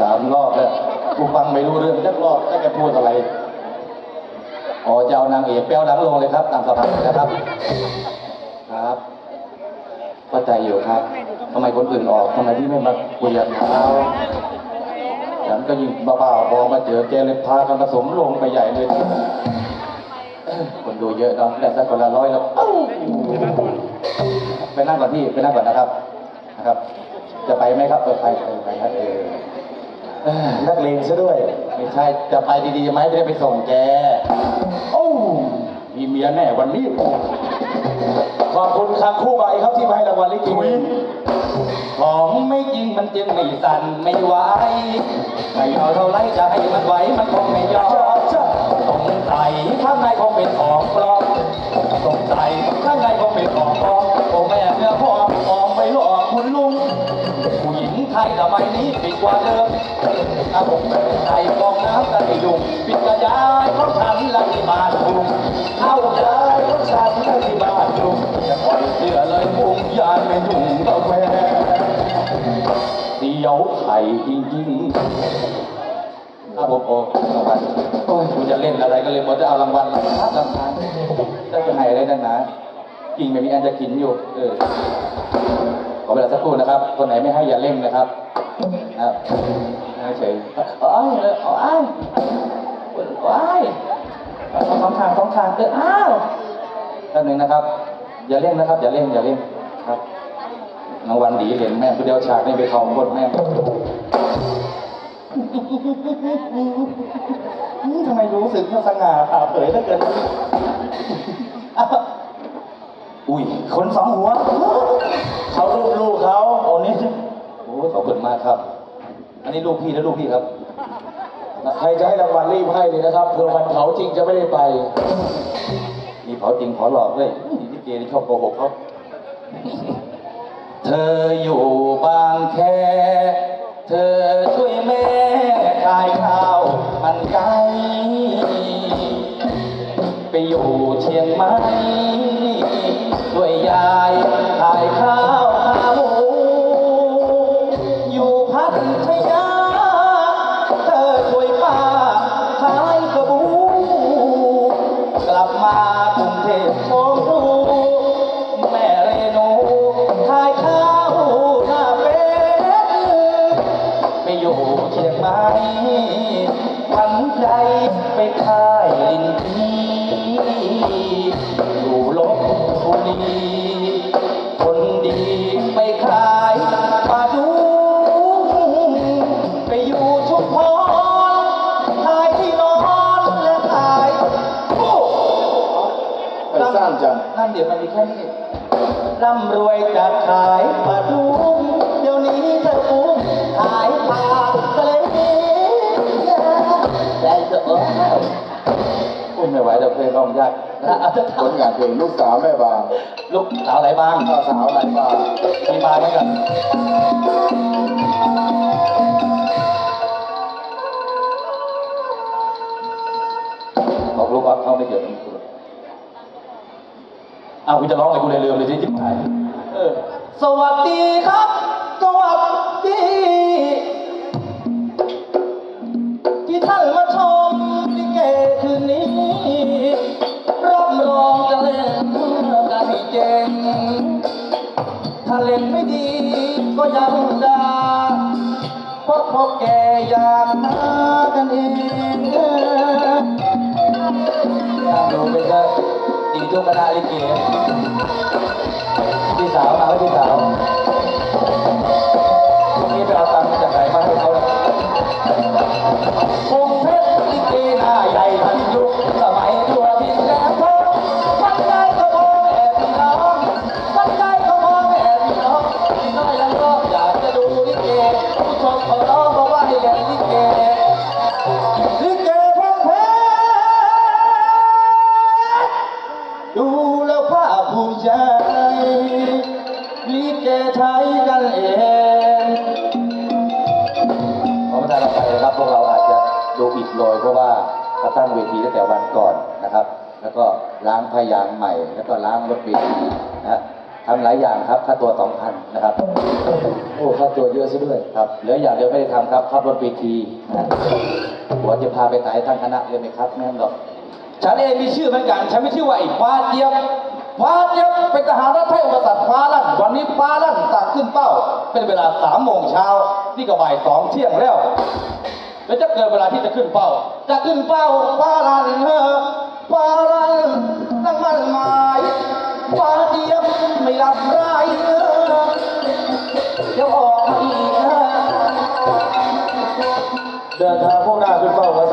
สามรอบแล้วกูฟังไม่รู้เรื่องจักรอบจะแกพูดอะไรอ๋อจะเอานางเอกแป้วหลังลงเลยครับตามสภาพนะครับ ครับเข้าใจอยู่ครับทำไมคนอื่นออกทำไมที่ไม่มาคุยกับเราฉันก็ยิ่งบ้าๆบอมาเจอแกเลยพากันผสมลงไปใหญ่เลยคนดูเยอะเนาะแต่สักคนละร้อยแล้วไปนั่งก่อนพี่ไปนั่งก่อนนะครับนะครับ จะไปไหมครับเออไปเออไปครับเออเอ้อนักเลงซะด้วย ไม่ใช่จะไปดีๆไหมจะได้ไปส่งแกโอ้มีเมียแน่วันนี้ขอบคุณครับคู่ใบครับที่มาให้รางวัลลิเกของไม่จริงมันจึงไม่สั่นไม่ไหวไม่เอาเท่าไรจะให้มันไหวมันคงไม่ยอมสงสัยข้างในคงเป็นของปลอมสงสัยข้างในคงเป็นของ มัยนี้ปิดกว่าเดิมอาผมเป็นไทยฟองน้ำกันไอ้ดุงปิดกระยายของฉันละที่บ้าดุงเข้าใจของฉันละที่บ้านกรุงจะปล่อยเสื้อเลยมุงยานไม่ยุ่งกับแฟเดียวไข่จริงๆอาผมโอ้รางวัลโอ้ยกูจะเล่นอะไรก็เลยหมดจะเอารางวัลรางวัลรางวัลจะจะให้อะไรนักหนากินไม่มีอันจะกินอยู่ เออขอเวลาสักครู่นะครับ คนไหนไม่ให้อย่าเล่นนะครับ นะครับไม่เฉยเอาอ้ายเอาอ้ายเอาอ้ายเอาสองทางสองทางเอออ้าวแป๊บหนึงนะครับ อย่าเล่นนะครับ อย่าเล่นอย่าเล่นครับรางวัลดีเห็นแม่ผู้เดียวฉากนี่ไปเขาบนแม่ทำไมรู้สึกว่าสง่าผ่าเผยเหลือเกินอุ้ยคนสองหัว เขาลูกลูกเขาโอ้นี่โอ้ ขอบคุณมากครับ อันนี้ลูกพี่และลูกพี่ครับ ใครจะให้รางวัลรีบให้เลยนะครับเผื่อวันเผาจริงจะไม่ได้ไป มีเผาจริงขอหลอกด้วยนี่ที่เกนี่ชอบโกหกเขาเธออยู่บางแค เธอช่วยแม่ขายข้าวมันไก่ไปอยู่เชียงใหม่ อยู่ยาเธอช่วยป้าขายกระบูกลับมากรุงเทพชมองดูแม่เรนูขายข้าวหน้าเป็ดไปอยู่เชียงใหม่พันใจไปขายดินทีอยู่ลบบุรี นั่นเดี๋ยวมันมีแค่นี้ร่ำรวยจากขายปลาดุงเดี๋ยวนี้เธอปุ้งขายปลาทะเลได้จะเออโอ้ไม่ไหวเดี๋ยวเพลงร้องยากนะเอาจะผลงานเพลงลูกสาวแม่บางลูกสาวไหนบ้างข้าวสาวไหลบางมีมาไหมกันบอกลูกว่าเขาไม่เกี่ยวกับ อกอ้าวกูจะร้องอะไรกูเลยลืมเลยที่จิ๊บหายเออสวัสดีครับ สวัสดี ที่ท่านมาชมลิเกคืนนี้ รับรองจะเล่นกันเจ๋งถ้าเล่นไม่ดีก็ยังด่าเพราะพวกแกอยากหากันเองอยากดูไปเถอะ ตีจุกคณะลิเกพี่สาวมาพี่สาว จะดูอิดโรยเพราะว่าเราตั้งเวทีตั้งแต่วันก่อนนะครับ แล้วก็ล้างพยางค์ใหม่ แล้วก็ล้างรถเวทีนะฮะทำหลายอย่างครับค่าตัวสองพันนะครับโอ้ค่าตัวเยอะซะด้วยครับเหลืออย่างเดียวไม่ได้ทำครับขับรถเวทีนะหัวจะพาไปไหนทั้งคณะเลยไหมครับแม่นหรอกฉันเองมีชื่อเหมือนกัน ฉันไม่ชื่อว่าไอ้ฟ้าเจี๊ยบฟ้าเจี๊ยบเป็นทหารรับใช้อุปสรรคฟ้าลั่นวันนี้ฟ้าลั่นสั่งขึ้นเป้า เป็นเวลาสามโมงเช้านี่ก็บ่ายสองเที่ยงแล้ว แล้วจะเกิดเวลาที่จะขึ้นเป้า จะขึ้นเป้าปาลันเฮอฟ้าลันนั่งมันหมายฟ้าเดียบไม่รับไรเออเดี๋ยวออกมาอีกเดินทางพวกหน้าขึ้นเป้า